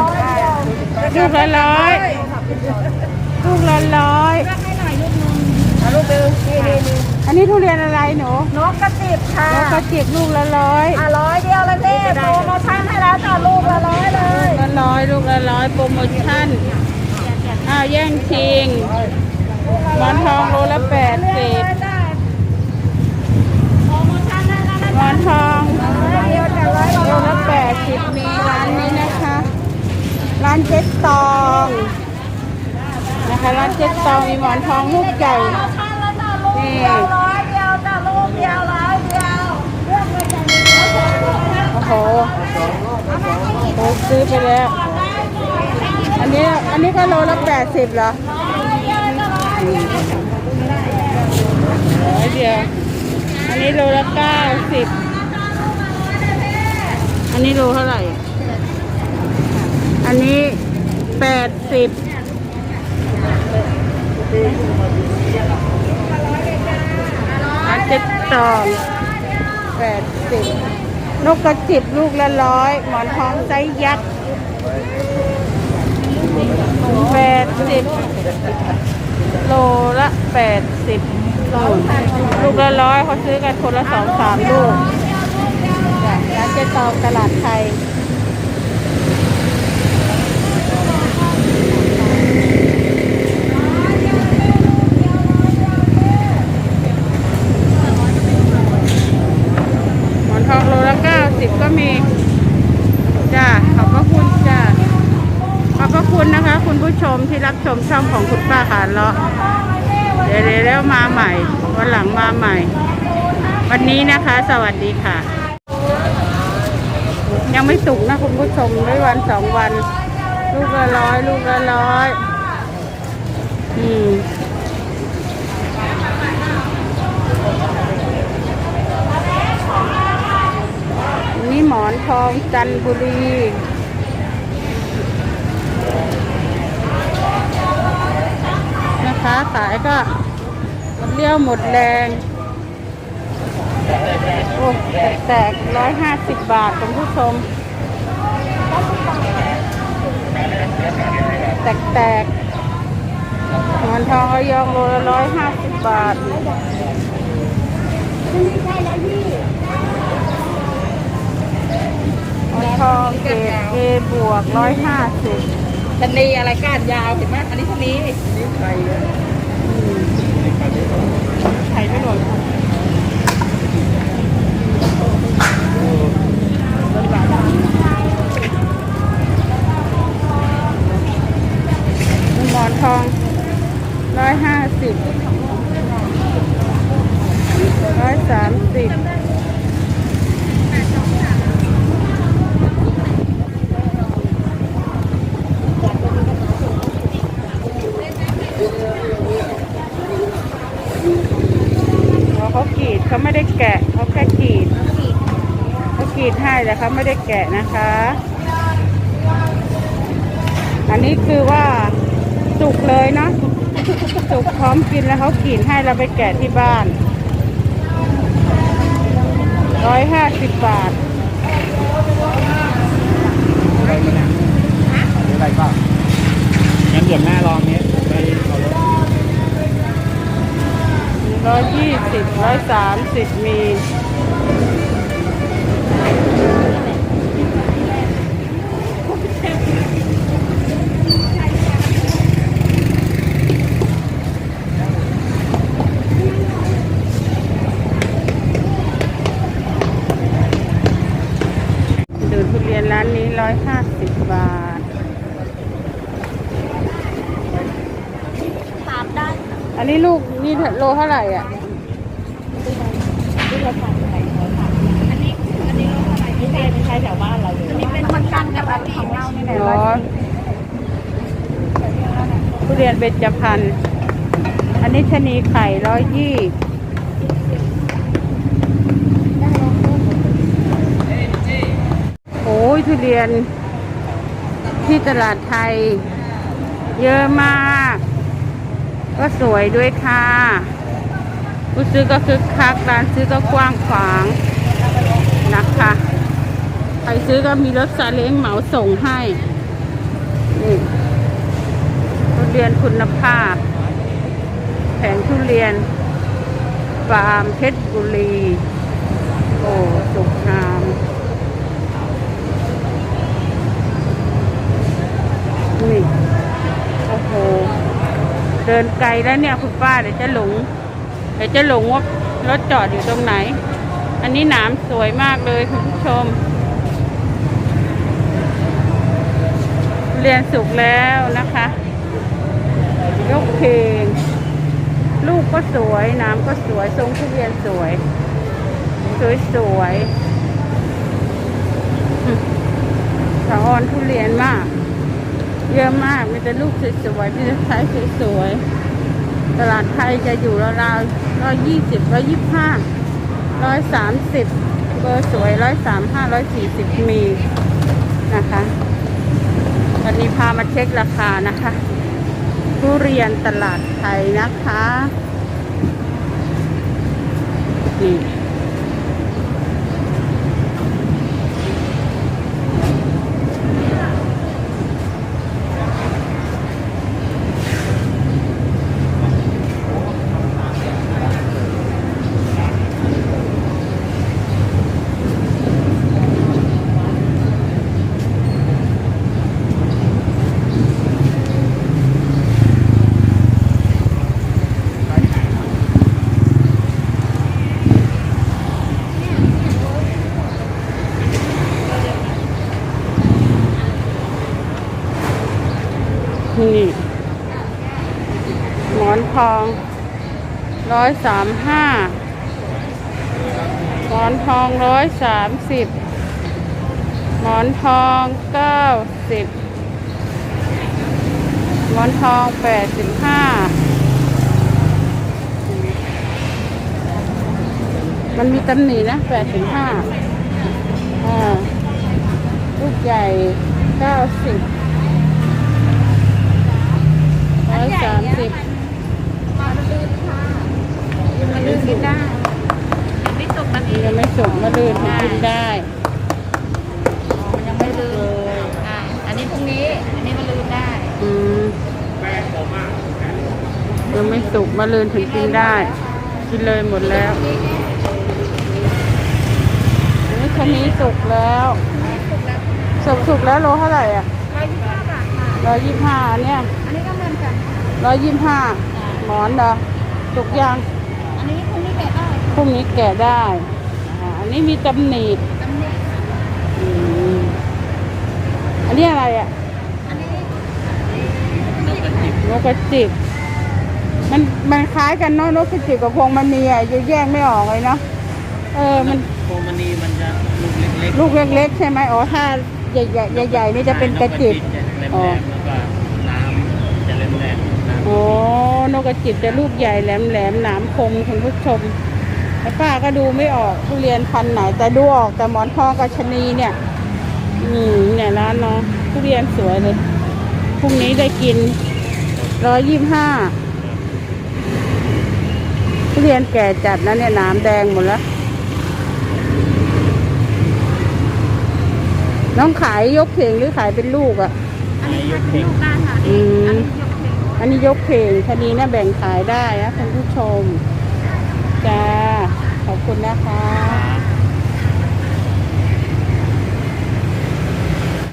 ร้อยเดียวลูกละร้อยลูกละร้อยเอาลูกนึงนี่นี่นี่อันนี้ทุเรียนอะไรหนูนกกระติบค่ะแล้วก็จิบลูกละร้อยอะร้อยเดียวเลยนี่โปรโมชั่นให้แล้วจ้ะลูกละร้อยเลยละร้อยลูกละร้อยโปรโมชั่นอ้าวแย่งชิงหมอนทองโลละแปดสิบโปรโมชั่นให้แล้วนะหมอนทองร้อยเดียวจ้ะร้อยโลละละแปดสิบมีร้านนี้นะคะ ร้านเจ๊ตองนะคะร้านเจ๊ตองมีหมอนทองลูกใหญ่เดียวร้อยเดียวจ้ะลูกเดียวร้อยเดียวเลือกเลยจ้ะนี่โอ้โหโอ้ซื้อไปแล้ว อันนี้อันนี้ก็โลละแปดสิบเหรอร้อยเดียวอันนี้โลละเก้าสิบอันนี้โลเท่าไหร่ อันนี้แปดสิบอันเจ็ดตองแปดสิบนกกระจิบลูกละร้อย หมอนทองไซส์ยักษ์แปดสิบโลละแปดสิบลูกละร้อยเขาซื้อกันคนละสองสามลูกร้านเจ๊ตองตลาดไทย หมอน ทองโลละเก้าสิบก็มีจ้าขอบพระคุณจ้าขอบพระคุณนะคะ คุณผู้ชมที่รับชมช่องของคุณป้าขาเลาะเดี๋ยวเดี๋ยวแล้วมาใหม่ วันหลังมาใหม่ วันนี้นะคะ สวัสดีค่ะ ยังไม่สุกนะคุณผู้ชมด้วยวันสองวัน ลูกละร้อย ลูกละร้อย อืม นี่หมอนทองจันบุรีนะคะขายก็หมดเลี้ยวหมดแรงโอ้แตกร้อยห้าสิบบาทคุณผู้ชม แตกแตกๆหมอนทองอยองโลละร้อยห้าสิบบาท ทองเกรดเอบวกร้อยห้าสิบชะนีอะไรก้านยาวเห็นไหมอันนี้ชะนีนี่ไข่ไข่ไม่หล่นหมอนทองร้อยห้าสิบร้อยสามสิบ เขากรีดเขาไม่ได้แกะเขาแค่กรีดเขากรีดให้แต่เขาไม่ได้แกะนะคะ อันนี้คือว่าสุกเลยเนาะสุกพร้อมกินแล้วเขากรีดให้เราไปแกะที่บ้านร้อยห้าสิบบาทอะไรบ้างงั้นเดี๋ยวแม่ลองนี้ไปเอารถ ร้อยยี่สิบร้อยสามสิบมีดูทุเรียนร้านนี้ร้อยห้าสิบบาท ถามได้ อันนี้ลูกนี่โลเท่าไหร่อะนี่เป็นใช้แถวบ้านเราเลยอันนี้เป็นมันกันกับอันของเรานี่แหละอ๋อทุเรียนเบญจพรรณอันนี้ชะนีไข่ร้อยยี่โอ้ยทุเรียนที่ตลาดไทย เยอะมาก ก็สวยด้วยค่ะผู้ซื้อก็คึกคักร้านซื้อก็กว้างขวางนะคะใครซื้อก็มีรถซาเล้งเหมาส่งให้นี่ทุเรียนคุณภาพ แผงทุเรียนฟาร์มเพชรบุรี โอ้สุกงามนี่โอ้โห เดินไกลแล้วเนี่ยคุณป้าเดี๋ยวจะหลง เดี๋ยวจะหลงว่ารถจอดอยู่ตรงไหน อันนี้หนามสวยมากเลยคุณผู้ชม เรียนสุกแล้วนะคะ ยกเพลงลูกก็สวยน้ำก็สวยทรงทุเรียนสวย สวยสวยสะออนทุเรียนมาก เยอะมากมีแต่ลูกสวยๆมีแต่ไซส์สวยๆตลาดไทยจะอยู่ราวๆร้อยยี่สิบร้อยยี่ห้าร้อยสามสิบเบอร์สวยร้อยสามห้าร้อยสี่สิบมีนะคะวันนี้พามาเช็คราคานะคะทุเรียนตลาดไทยนะคะนี่ นี่หมอนทองร้อยสามห้าหมอนทองร้อยสามสิบหมอนทองเก้าสิบหมอนทองแปดสิบห้ามันมีตำหนินะแปดสิบห้าอ่าลูกใหญ่เก้าสิบ ร้อยสามสิบมันลื่นกินได้ ไม่ตกมัน มันยังไม่สุกมาลื่ นมันกินได้ มันยังไม่ลืมอ่าอันนี้พรุ่งนี้ อันนี้มันลืมได้อืมยังไม่สุกมาลื่นถึงกินได้ กินเลยหมดแล้วอันนี้คันนี้สุกแล้วสุกสุกแล้วโลเท่าไหร่อะร้อยยี่สิบห้าบาทค่ะร้อยยี่ห้าเนี่ยอันนี้ก็เหมือนกันค่ะร้อยยี่ห้าหมอนเหรอสุกยัง อันนี้พรุ่งนี้แกะได้พรุ่งนี้แก่ได้อ่าอั นนี้มีตำหนิตำหนิอืมอันนี้อะไรอะอันนี้นกกระจิบมันมันคล้ายกันเนาะนกกระจิบกับพวงมณีอะจะแยกไม่ออกเลยเนาะเออมันโคมณีมันจะลูกเล็กลูกเล็กๆใช่ไหมอ๋อถ้าใหญ่ๆใหญ่ๆนี่ๆจะเป็นกระจิบแหลมอ๋อๆแล้วก็น้ำจะแหลมๆน้ำโอ้นกกระจิบจะลูกใหญ่แหลมๆหนามคมคุณผู้ชม แต่ป้าก็ดูไม่ออกทุเรียนพันธุ์ไหน แต่ดูออกแต่หมอนทองกับชะนีเนี่ยอืมเนี่ยร้านเนาะทุเรียนสวยเลยพรุ่งนี้ได้กินร้อยยี่ห้าทุเรียนแก่จัดนะเนี่ยหนามแดงหมดแล้ว น้องขายยกเข่งหรือขายเป็นลูกอะ่ะ อันนี้ถ้าเป็นลูกได้ค่ะอืมอันนี้ยกเพลงอันนี้ยกเข่งคดีนะแบ่งขายได้นะคุณผู้ชม จ้า ขอบคุณนะคะ